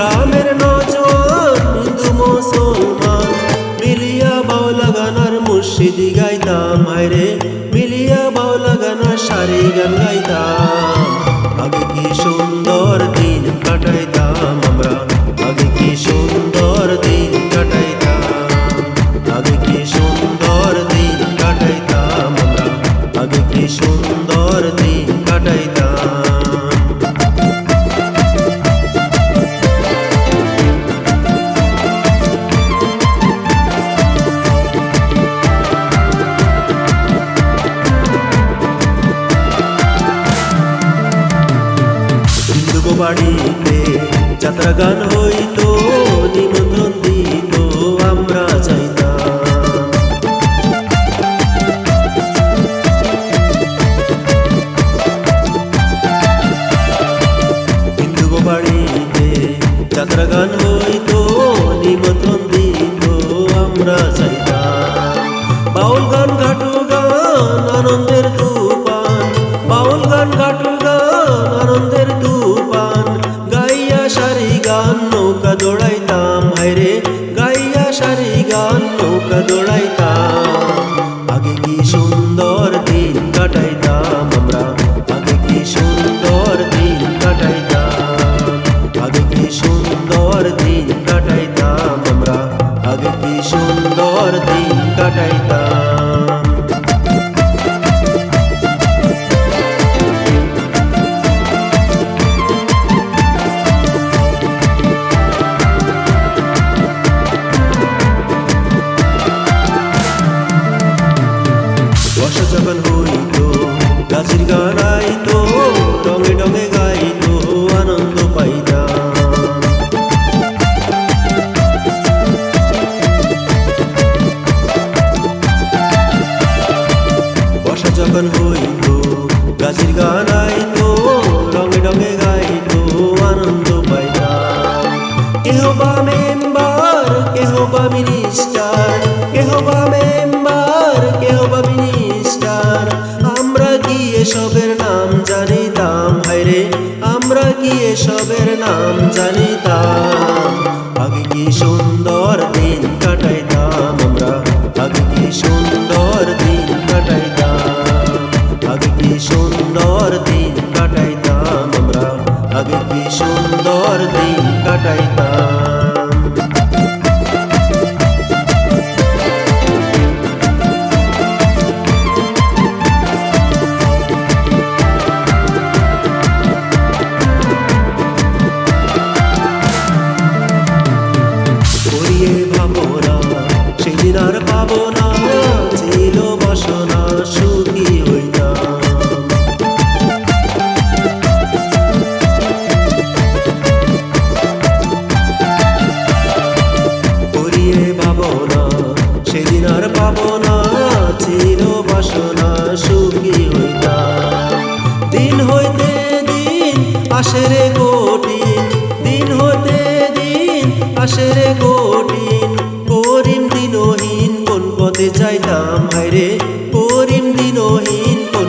গ্রামের নজর হিন্দু মুসলমান। মিলিয়া বাউলা গানার মুর্শিদি গাইতাম হায় রে মিলিয়া বাউলা গানার সারি গান গাইতাম। যাত্রা গান হইতো নিমন্ত্রণ দিত আমরা বাড়িতে যাত্রা গান হইতো নিমন্ত্রণ দিত আমরা বাউল গান, ঘাটু গান, আনন্দের তুফান কাটাইতাম বর্ষা যখন হইতো গাছের গান আগে আমরা? আগে কি আগে সুন্দর দিন কাটাইতাম আমরা? আগে কি সুন্দর দিন কাটাইতাম? আর পাবো বাসনা দিন হইতে দিন আসে রে দিন হইতে দিন আসে রে কঠিন। করিম দিনহীন কোন পথে চাইতাম হায়রে করিম দিনহীন কোন